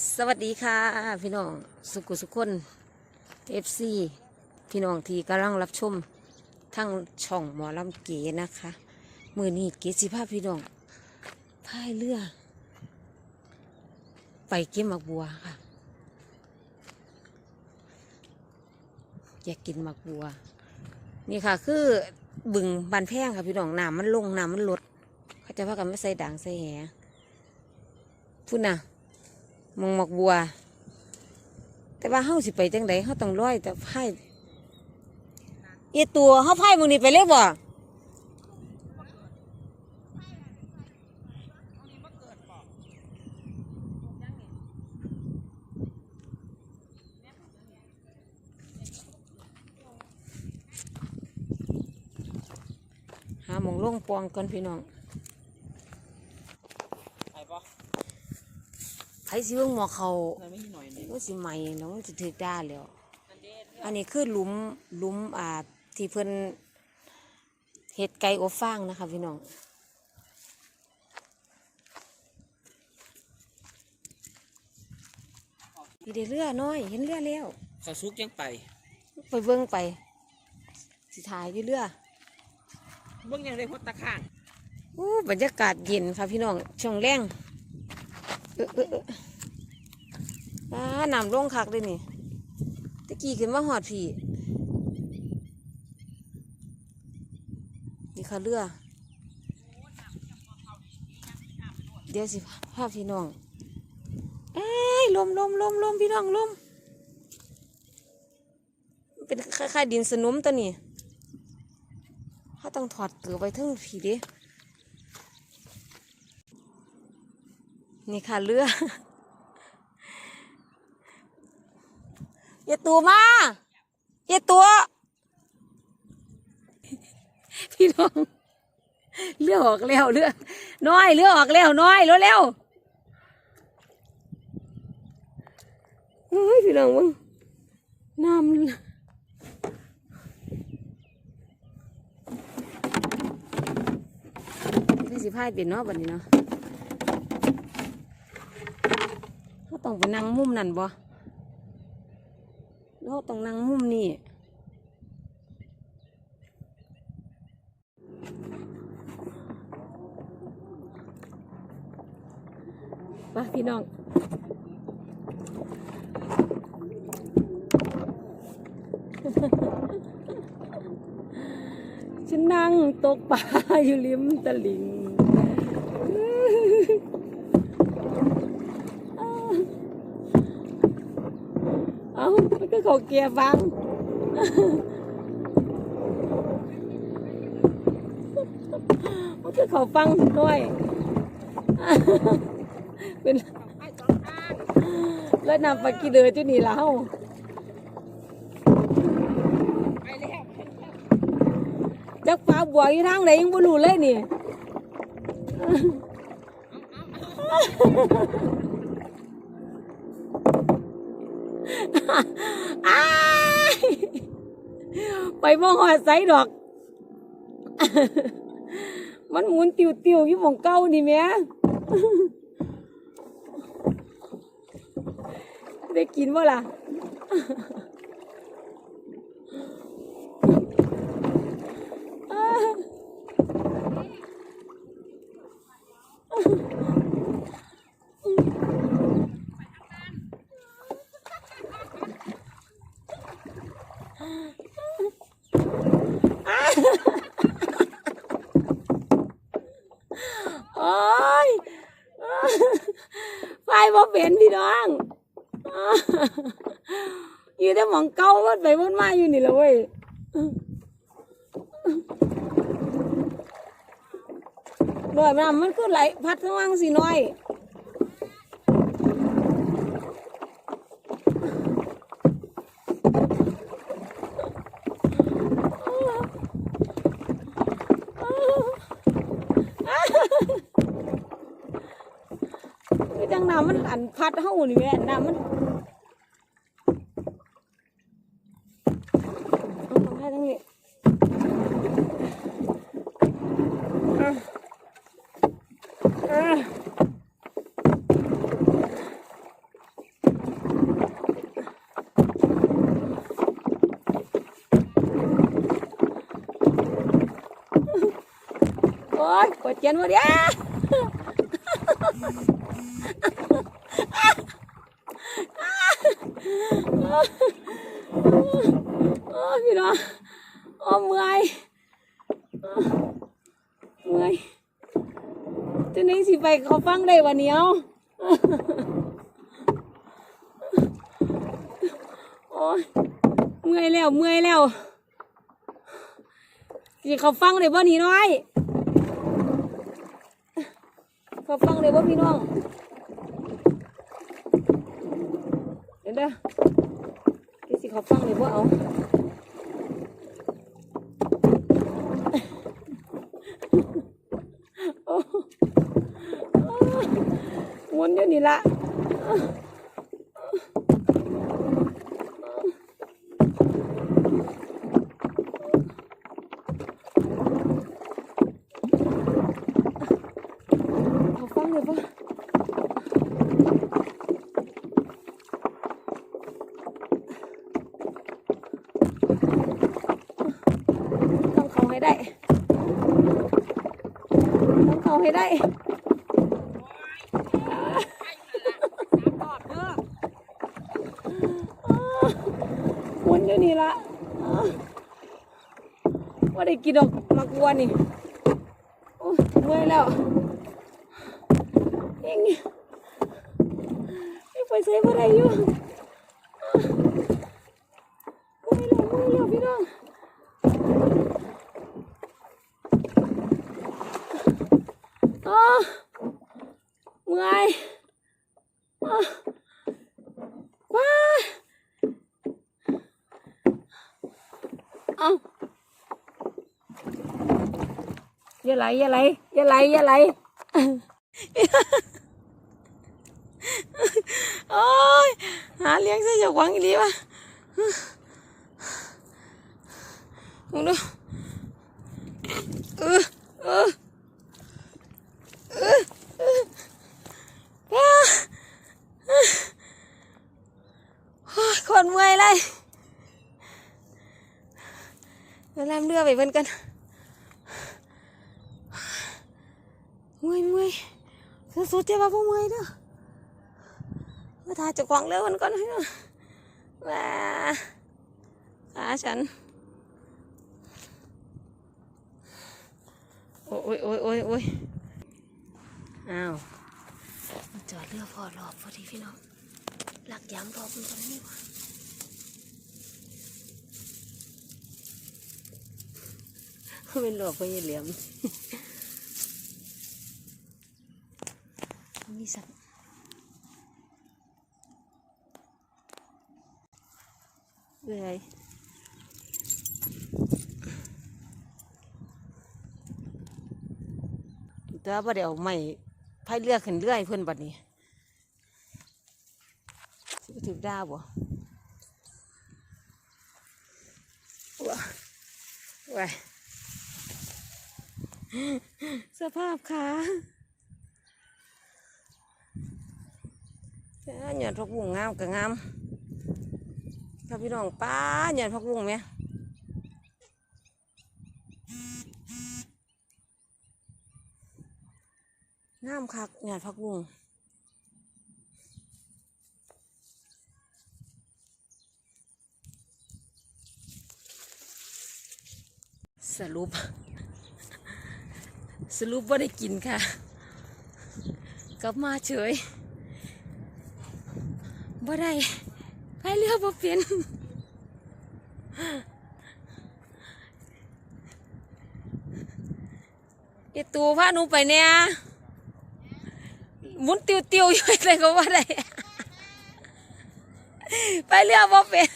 สวัสดีค่ะ พี่น้องสุกุสุคนเอฟซีพี่น้องที่กำลังรับชมทั้งช่องหมอลำเก๋นะคะ มือนี้เก๋สิภาพพี่น้องพายเรือ ไปเก็บหมักบัวค่ะ อยากกินหมักบัว นี่ค่ะคือบึงบานแพงค่ะพี่น้องน้ำมันลงน้ำมันลดเขาจะพากันไม่ใส่ด่างใส่แหพูดนะ มองหมอกบัว แต่ว่าเฮาสิไปจังไดเฮาต้องร้อยแต่ไพ่เอีตัวเฮาไพ่มึงนี่ไปเลยบ่หามองล่วงปองก่อนพี่น้อง ไอ้ปะ ไผสิเบิ่งหมอเขามันไม่หน่อยเลยว่าสิใหม่น้องจะถึกได้แล้วอันเด็ดอันนี้คือหลุมหลุมอ่าที่เพิ่นเฮ็ดไก่อบฟางนะคะพี่น้องอีเดเรือน้อย เห็นเรือแล้วเขาซุกยังไป ไปเบิ่งไปสิถ่ายอยู่เรือเบื้องยังได้พดตะข้างอู้บรรยากาศเย็นค่ะพี่น้องช่วงแรง เออเออเอออ่าน้ำลงคักเลยนี่ตะกี้ขึ้นมาหอดพี่นี่ค่ะเรือ เดี๋ยวสิพาพพี่น้องเอ้ยลมลมลมลมพี่น้องลมเป็นคล้ายๆดินสนุมตัวนี้ถ้าต้องถอดเกลือไว้ทั้งผีเดิ นี่ค่ะเรืออย่าตัวมาอย่าตัว พี่น้องเรือออกแล้วเรือน้อยเรือออกแล้วน้อยเร็วเร็วเฮ้ยพี่น้องมึงน้ำสิพายเป็นเนาะบัดนี้เนาะเขา ต้องไปนั่งมุมนั่นบ่เราต้องนั่งมุมนี่ไปพี่น้องฉันนั่งตกปลาอยู่ริมตลิ่ง เอามันก็เขาเกียร์ฟัง มันก็เขาฟังด้วย เป็นแล้วนำไปกี่เดือจุนี่แล้วไปแล้วจักฟ้าบัวอยู่ทางไหนยังบ่รู้เลยนี่ อ้าย ไปมองหอดไสดอก มันหมุนติวติวๆอยู่หมองเก้านี่แหม่ได้กินบ่ล่ะ โอ้ย ไฟบ่เป็นพี่น้องอยู่แต่หมองเก้าวัดไปวัดมาอยู่นี่เลยเว้ยดอยมันมันก็ไหลพัดข้งว่างสิน้อย อันพัดเฮานี่แหละน้ำมันเอาให้ทั้งนี้โอ๊ยปวดเจียนหมดเนี่ย เขาฟังได้วันนี้เอาโอ้ยเมื่อยแล้วเมื่อยแล้วสิเขาฟังได้บ่นี่น้อยเขาฟังเลยว่าพี่น้องเดี๋ยวเด้อกี่สิเขาฟังเลยว่าเอา โอ้โอ้หมุน อยู่นี่ละเขาฟังเลยว่าต้องเขาให้ได้ต้องเขาให้ได้ รอบเด้อ หมุน อยู่นี่ละว่าได้กินดอกมากวนนี่โอ้ยเมื่อยแล้วเองไม่ไปใส่บ่ได้อยู่เมื่อยแล้วเมื่อยแล้วพี่น้องอ้าเมื่อยอ้าว้า เอา อย่าไหลอย่าไหลอย่าไหลอย่าไหลโอ้ยหาเลี้ยงซะอย่าหวังอีหลีวะมึงดูเออเออเออเออว้าคนเมื่อยเลยเดี๋ยวลามเรือไปเบิ่นกัน เมื่อยเมื่อยสุดเจ้าว่าพวกเมื่อยเด้อมาถ่ายจากของเรือมันก่อนให้เนาะว้าขาฉัน โอ้ยโอ้ยโอ้ยโอ้ยอ้าวจอดเรือพอรอบพอดีพี่น้องหลักย้ำพอคุณตรงนี้วะเป็นหลอกไปเหลี่ยม มีสัตว์เลยแต่ว่าเดี๋ยวไม่พายเรือขึ้นเรือให้เพื่อนบัดนี้สิไปถือดาวบ่ว้าว้ายสภาพขาแต่ หยอดพักบุ้งงามกับงามถ้าพี่น้องป้าหยอดพักบุ้งไหมงามคักหยอดพักบุ้งสรุป สรุปว่าได้กินค่ะ กลับมาเฉย บ่ได้ไปเรือบ่เป็นไอตูพาหนูไปเนี่ยมุนติวติวอยู่อะไรก็ว่าได้ไปเรือบ่เป็น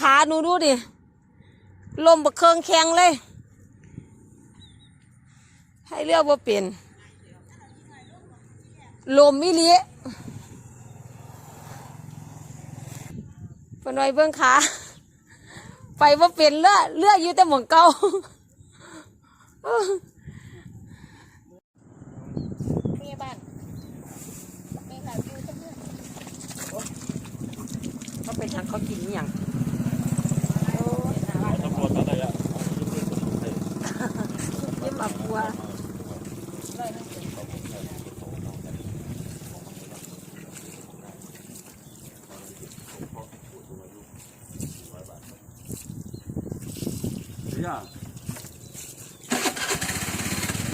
ขาหนูดูดิ ลมบักเคืองแข็งเลย ให้เรือบ่เป็น ลมมิลิปนอยเบื้องขาไปบ่เป็นเรือเรืออยู่แต่หมองเก่ามีบ้านมีค่ะอยู่เพื่อนเขาเป็นทางเขากินอหย่างตำรวจอะไรอะบัวร้อย